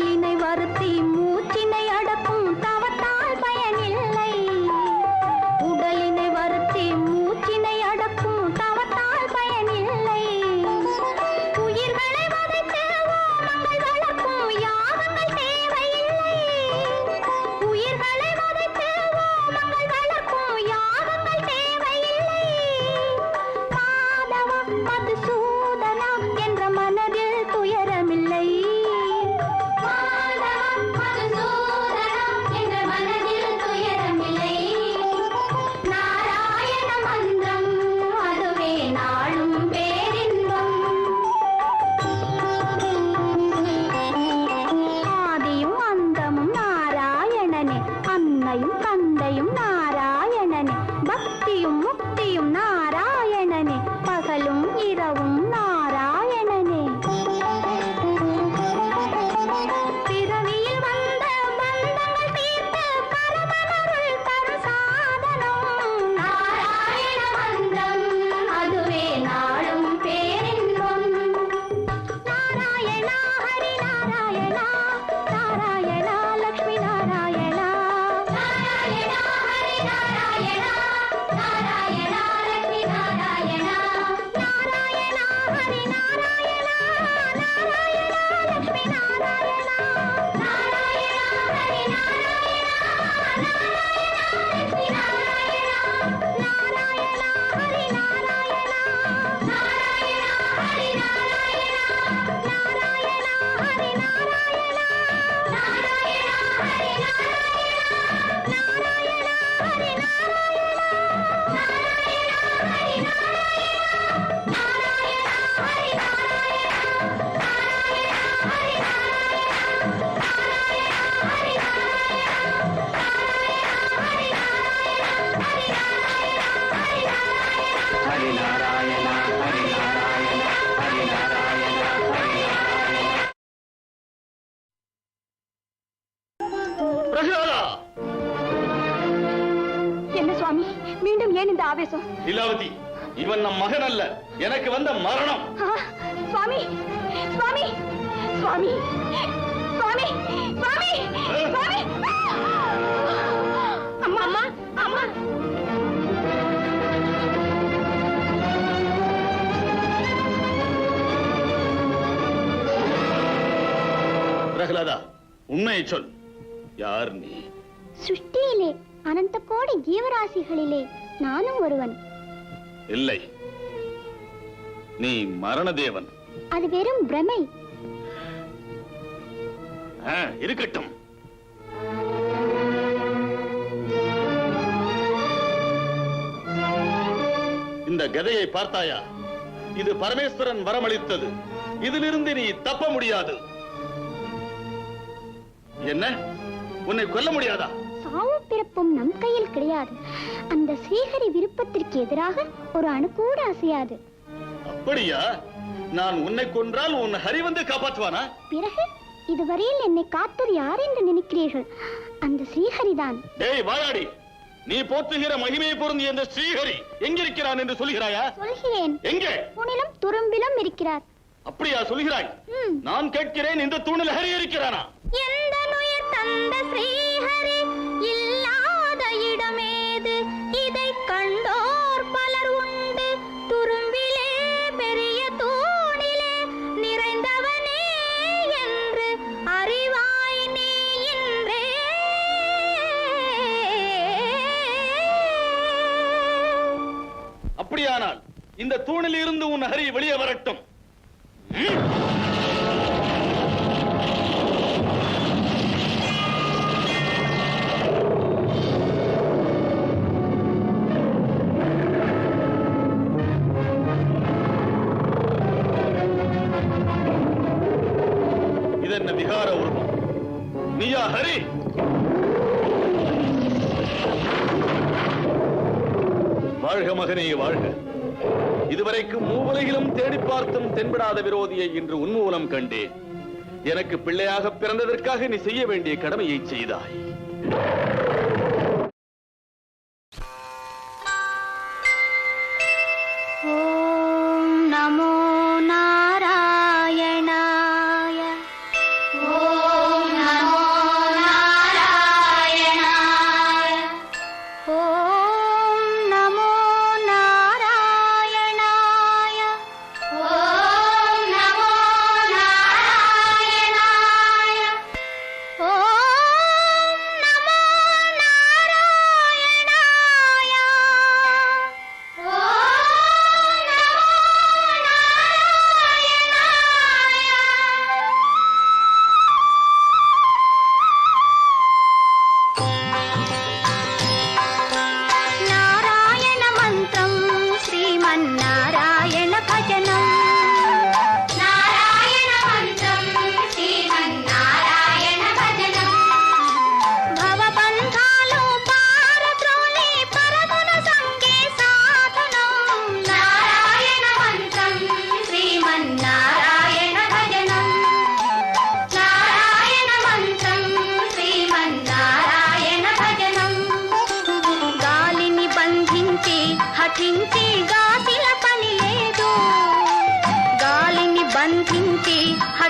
உடலினை வருத்தி மூச்சினை அடக்கும் தவத்தால் பயனில்லை. உடலினை வருத்தி மூச்சினை அடக்கும் தவத்தால் பயனில்லை. உயிர்களை வதைத்து ஓமங்கள் வளர்க்கும் யாகங்கள் தேவையில்லை. உயிர்களை சுவாமி மீண்டும் ஏன் இந்த ஆவேசம்? லீலாவதி இவன் நம் மகன் அல்ல. எனக்கு வந்த மரணம். சுவாமி சுவாமி சுவாமி சுவாமி சுவாமி சுவாமி. அம்மா அம்மா அம்மா. பிரகலாதா உண்மையை சொல். யார் நீ? சுஷ்டியிலே அனந்த கோடி ஜீவராசிகளிலே நானும் ஒருவன். இல்லை. நீ மரணதேவன். அது வெறும் பிரமை. இருக்கட்டும். இந்த கதையை பார்த்தாயா? இது பரமேஸ்வரன் வரமளித்தது. இதிலிருந்து நீ தப்ப முடியாது. என்ன? உன்னை கொல்ல முடியாதா? சாவும் பிறப்பும் நம் கையில் கிடையாது. அந்த ஸ்ரீஹரி விருப்பத்திற்கு எதிராக ஒரு அணு கூட அசையாது. அப்படியா? நான் உன்னை கொன்றால் உன் ஹரி வந்து காப்பாற்றுவானா? பிறகு இதுவரையில் என்னை காத்தது யார் என்று நினைக்கிறீர்கள்? அந்த ஸ்ரீஹரிதான் டேய் வாயாடி. நீ போற்றுகிற மகிமையை பொருந்திய அந்த ஸ்ரீஹரி எங்கிருக்கிறான் என்று சொல்கிறாயா? சொல்கிறேன். எங்கே? துணிலும் துரும்பிலும் இருக்கிறார். அப்படியா சொல்கிறாய்? நான் கேட்கிறேன் இந்த தூணில் ஹரி இருக்கிறானா? எந்த நுயர் தந்த ஸ்ரீஹரி அப்படியானால் இந்த தூணில் இருந்து உன் ஹரி வெளியே வரட்டும். வாழ்க மகனே வாழ்க. இதுவரைக்கும் மூவலையிலும் தேடி பார்த்தும் தென்படாத விரோதியை இன்று உன்மூலம் கண்டேன். எனக்கு பிள்ளையாக பிறந்ததற்காக நீ செய்ய வேண்டிய கடமையை செய்தாய். Oh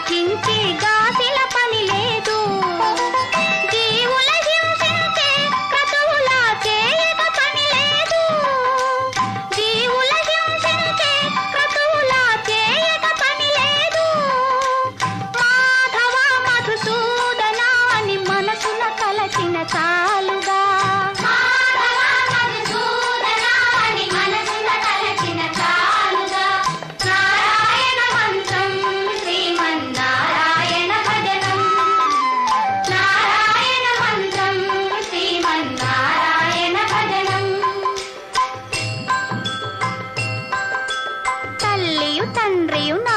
గాచించే గాసే நன்றியும்